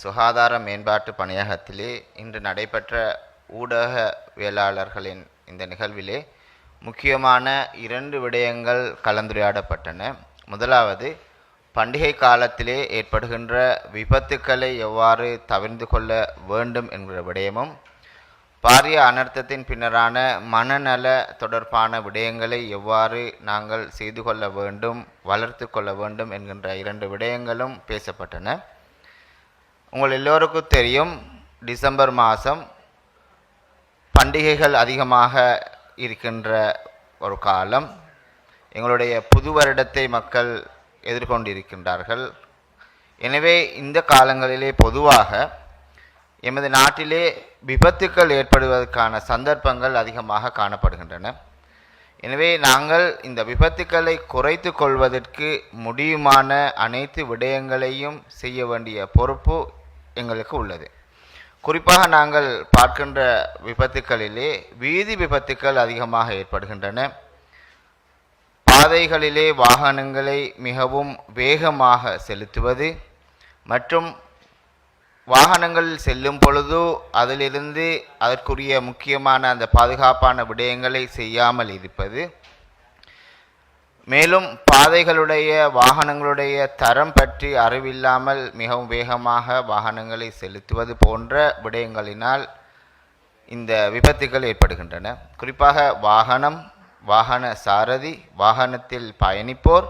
சுகாதார மேம்பாட்டு பணியகத்திலே இன்று நடைபெற்ற ஊடகவியலாளர்களின் இந்த நிகழ்விலே முக்கியமான இரண்டு விடயங்கள் கலந்துரையாடப்பட்டன. முதலாவது பண்டிகை காலத்திலே ஏற்படுகின்ற விபத்துக்களை எவ்வாறு தவிர்ந்து கொள்ள வேண்டும் என்கிற விடயமும் பாரிய அனர்த்தத்தின் பின்னரான மனநல தொடர்பான விடயங்களை எவ்வாறு நாங்கள் செய்து கொள்ள வேண்டும் வளர்த்து கொள்ள வேண்டும் என்கின்ற இரண்டு விடயங்களும் பேசப்பட்டன. உங்கள் எல்லோருக்கும் தெரியும் டிசம்பர் மாதம் பண்டிகைகள் அதிகமாக இருக்கின்ற ஒரு காலம். எங்களுடைய புது வருடத்தை மக்கள் எதிர்கொண்டிருக்கின்றார்கள். எனவே இந்த காலங்களிலே பொதுவாக எமது நாட்டிலே விபத்துக்கள் ஏற்படுவதற்கான சந்தர்ப்பங்கள் அதிகமாக காணப்படுகின்றன. எனவே நாங்கள் இந்த விபத்துக்களை குறைத்து கொள்வதற்கு முடியுமான அனைத்து விடயங்களையும் செய்ய வேண்டிய பொறுப்பு எங்களுக்கு உள்ளது. குறிப்பாக நாங்கள் பார்க்கின்ற விபத்துக்களிலே வீதி விபத்துக்கள் அதிகமாக ஏற்படுகின்றன. பாதைகளிலே வாகனங்களை மிகவும் வேகமாக செலுத்துவது மற்றும் வாகனங்கள் செல்லும் பொழுது அதிலிருந்து அதற்குரிய முக்கியமான அந்த பாதுகாப்பான விடயங்களை செய்யாமல் இருப்பது மேலும் பாதைகளுடைய வாகனங்களுடைய தரம் பற்றி அறிவில்லாமல் மிகவும் வேகமாக வாகனங்களை செலுத்துவது போன்ற விடயங்களினால் இந்த விபத்துகள் ஏற்படுகின்றன. குறிப்பாக வாகனம் வாகன சாரதி வாகனத்தில் பயணிப்போர்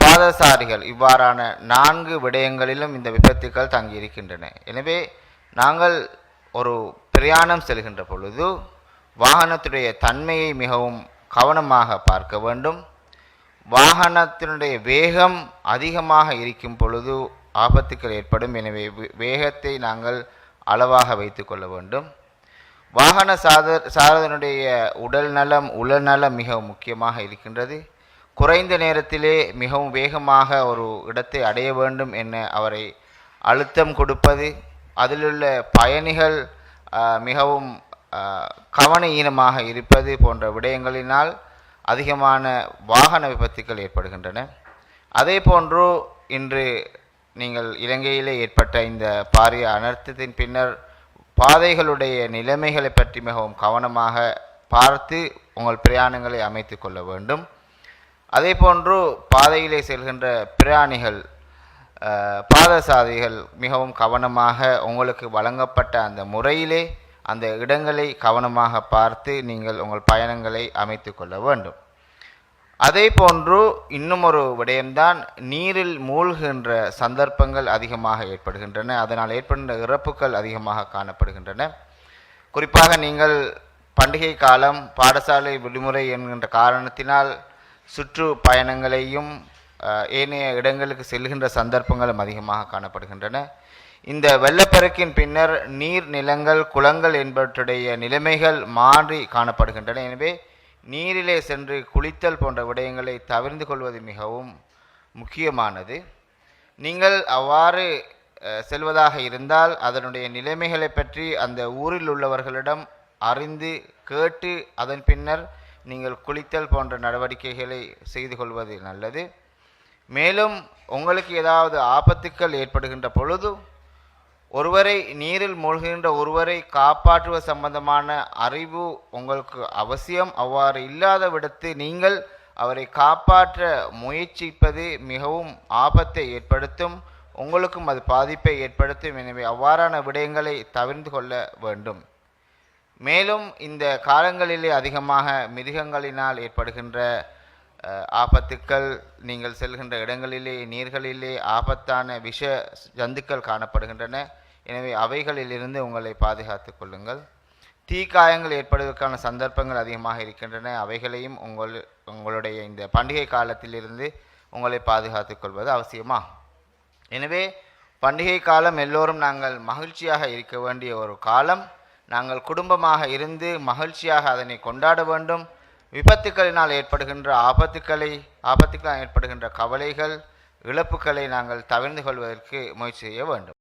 பாதசாரிகள் இவ்வாறான நான்கு விடயங்களிலும் இந்த விபத்துக்கள் தங்கியிருக்கின்றன. எனவே நாங்கள் ஒரு பிரயாணம் செல்கின்ற பொழுது வாகனத்துடைய தன்மையை மிகவும் கவனமாக பார்க்க வேண்டும். வாகனத்தினுடைய வேகம் அதிகமாக இருக்கும் பொழுது ஆபத்துக்கள் ஏற்படும். எனவே வே- வேகத்தை நாங்கள் அளவாக வைத்து கொள்ள வேண்டும். வாகன சாத சாரதனுடைய உடல் நலம் உளநலம் மிகவும் முக்கியமாக இருக்கின்றது. குறைந்த நேரத்திலே மிகவும் வேகமாக ஒரு இடத்தை அடைய வேண்டும் என அவரை அழுத்தம் கொடுப்பது. அதிலுள்ள பயணிகள் மிகவும் கவன ஈனமாக இருப்பது போன்ற விடயங்களினால் அதிகமான வாகன விபத்துக்கள் ஏற்படுகின்றன. அதே போன்று இன்று நீங்கள் இலங்கையிலே ஏற்பட்ட இந்த பாரிய அனர்த்தத்தின் பின்னர் பாதைகளுடைய நிலைமைகளை பற்றி மிகவும் கவனமாக பார்த்து உங்கள் பிரயாணங்களை அமைத்து கொள்ள வேண்டும். அதே போன்று பாதையிலே செல்கின்ற பிரயாணிகள் பாதசாதிகள் மிகவும் கவனமாக உங்களுக்கு வழங்கப்பட்ட அந்த முறையிலே அந்த இடங்களை கவனமாக பார்த்து நீங்கள் உங்கள் பயணங்களை அமைத்து கொள்ள வேண்டும். அதே போன்று இன்னும் ஒரு விடயம்தான் நீரில் மூழ்கின்ற சந்தர்ப்பங்கள் அதிகமாக ஏற்படுகின்றன. அதனால் ஏற்படுகின்ற இறப்புகள் அதிகமாக காணப்படுகின்றன. குறிப்பாக நீங்கள் பண்டிகை காலம் பாடசாலை விடுமுறை என்கின்ற காரணத்தினால் சுற்று பயணங்களையும் ஏனைய இடங்களுக்கு செல்கின்ற சந்தர்ப்பங்களும் அதிகமாக காணப்படுகின்றன. இந்த வெள்ளப்பெருக்கின் பின்னர் நீர் நிலங்கள் குளங்கள் என்பவற்றுடைய நிலைமைகள் மாறி காணப்படுகின்றன. எனவே நீரிலே சென்று குளித்தல் போன்ற விடயங்களை தவிர்ந்து கொள்வது மிகவும் முக்கியமானது. நீங்கள் அவ்வாறு செல்வதாக இருந்தால் அதனுடைய நிலைமைகளை பற்றி அந்த ஊரில் உள்ளவர்களிடம் அறிந்து கேட்டு அதன் பின்னர் நீங்கள் குளித்தல் போன்ற நடவடிக்கைகளை செய்து கொள்வது நல்லது. மேலும் உங்களுக்கு ஏதாவது ஆபத்துக்கள் ஏற்படுகின்ற பொழுது ஒருவரை நீரில் மூழ்கின்ற ஒருவரை காப்பாற்றுவது சம்பந்தமான அறிவு உங்களுக்கு அவசியம். அவ்வாறு இல்லாத விடத்து நீங்கள் அவரை காப்பாற்ற முயற்சிப்பது மிகவும் ஆபத்தை ஏற்படுத்தும். உங்களுக்கும் அது பாதிப்பை ஏற்படுத்தும். எனவே அவ்வாறான விடயங்களை தவிர்த்து கொள்ள வேண்டும். மேலும் இந்த காலங்களிலே அதிகமாக மிருகங்களினால் ஏற்படுகின்ற ஆபத்துக்கள் நீங்கள் செல்கின்ற இடங்களிலே நீர்களிலே ஆபத்தான விஷ ஜந்துக்கள் காணப்படுகின்றன. எனவே அவைகளிலிருந்து உங்களை பாதுகாத்து கொள்ளுங்கள். தீக்காயங்கள் ஏற்படுவதற்கான சந்தர்ப்பங்கள் அதிகமாக இருக்கின்றன. அவைகளையும் உங்கள் உங்களுடைய இந்த பண்டிகை காலத்திலிருந்து உங்களை பாதுகாத்து கொள்வது அவசியமா? எனவே பண்டிகை காலம் எல்லோரும் நாங்கள் மகிழ்ச்சியாக இருக்க வேண்டிய ஒரு காலம். நாங்கள் குடும்பமாக இருந்து மகிழ்ச்சியாக அதனை கொண்டாட வேண்டும். விபத்துக்களினால் ஏற்படுகின்ற ஆபத்துக்களை ஆபத்துக்களால் ஏற்படுகின்ற கவலைகள் இழப்புக்களை நாங்கள் தவிர்ந்து கொள்வதற்கு முயற்சி செய்ய வேண்டும்.